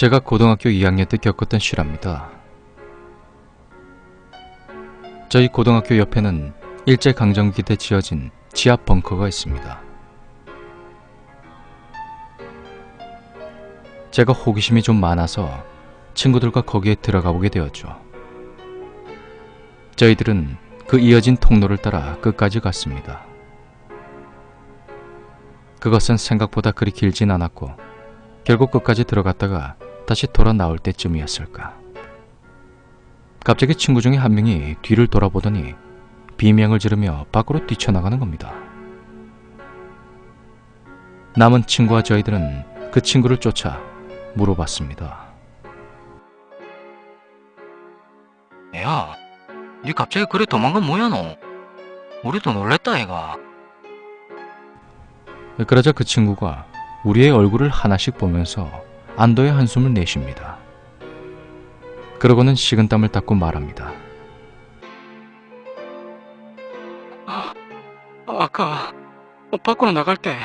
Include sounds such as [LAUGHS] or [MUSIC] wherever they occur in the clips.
제가 고등학교 2학년 때 겪었던 실화입니다. 저희 고등학교 옆에는 일제강점기 때 지어진 지하 벙커가 있습니다. 제가 호기심이 좀 많아서 친구들과 거기에 들어가 보게 되었죠. 저희들은 그 이어진 통로를 따라 끝까지 갔습니다. 그것은 생각보다 그리 길진 않았고 결국 끝까지 들어갔다가 다시 돌아 나올 때쯤이었을까. 갑자기 친구 중에 한 명이 뒤를 돌아보더니 비명을 지르며 밖으로 뛰쳐나가는 겁니다. 남은 친구와 저희들은 그 친구를 쫓아 물어봤습니다. 야, 니 갑자기 그래 도망간 뭐야 너? 우리도 놀랬다 애가. 그러자 그 친구가 우리의 얼굴을 하나씩 보면서 안도의 한숨을 내쉽니다. 그러고는 식은땀을 닦고 말합니다. 아까 밖으로 나갈 때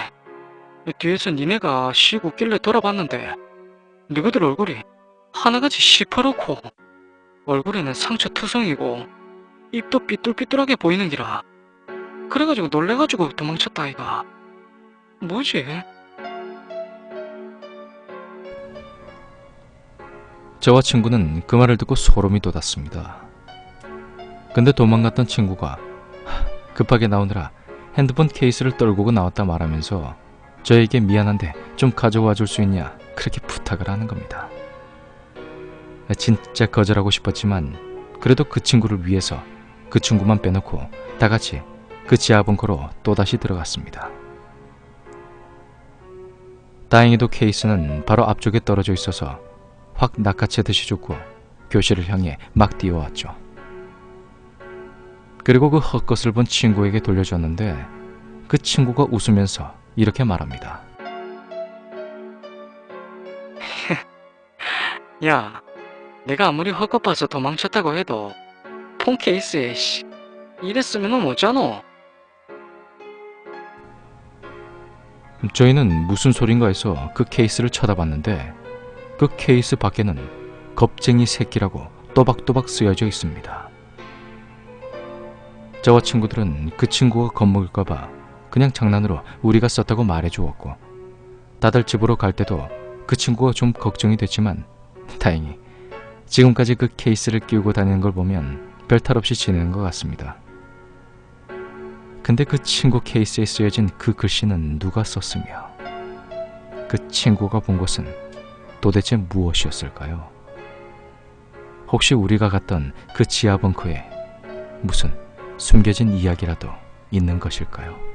뒤에서 니네가 쉬고 길래 돌아봤는데 너희들 얼굴이 하나같이 시퍼렇고 얼굴에는 상처 투성이고 입도 삐뚤삐뚤하게 보이는 기라. 그래가지고 놀래가지고 도망쳤다 아이가. 뭐지? 저와 친구는 그 말을 듣고 소름이 돋았습니다. 근데 도망갔던 친구가 급하게 나오느라 핸드폰 케이스를 떨구고 나왔다 말하면서 저에게 미안한데 좀 가져와 줄 수 있냐 그렇게 부탁을 하는 겁니다. 진짜 거절하고 싶었지만 그래도 그 친구를 위해서 그 친구만 빼놓고 다 같이 그 지하 벙커로 또다시 들어갔습니다. 다행히도 케이스는 바로 앞쪽에 떨어져 있어서 확 낚아채듯이 죽고 교실을 향해 막 뛰어왔죠. 그리고 그 헛것을 본 친구에게 돌려줬는데 그 친구가 웃으면서 이렇게 말합니다. [LAUGHS] 야, 내가 아무리 헛것 봐서 도망쳤다고 해도 폰 케이스에 씨 이랬으면은 뭐잖아. 저희는 무슨 소린가 해서 그 케이스를 쳐다봤는데 그 케이스 밖에는 겁쟁이 새끼라고 또박또박 쓰여져 있습니다. 저와 친구들은 그 친구가 겁먹을까봐 그냥 장난으로 우리가 썼다고 말해주었고 다들 집으로 갈 때도 그 친구가 좀 걱정이 됐지만 다행히 지금까지 그 케이스를 끼우고 다니는 걸 보면 별 탈 없이 지내는 것 같습니다. 근데 그 친구 케이스에 쓰여진 그 글씨는 누가 썼으며 그 친구가 본 것은 도대체 무엇이었을까요? 혹시 우리가 갔던 그 지하 벙커에 무슨 숨겨진 이야기라도 있는 것일까요?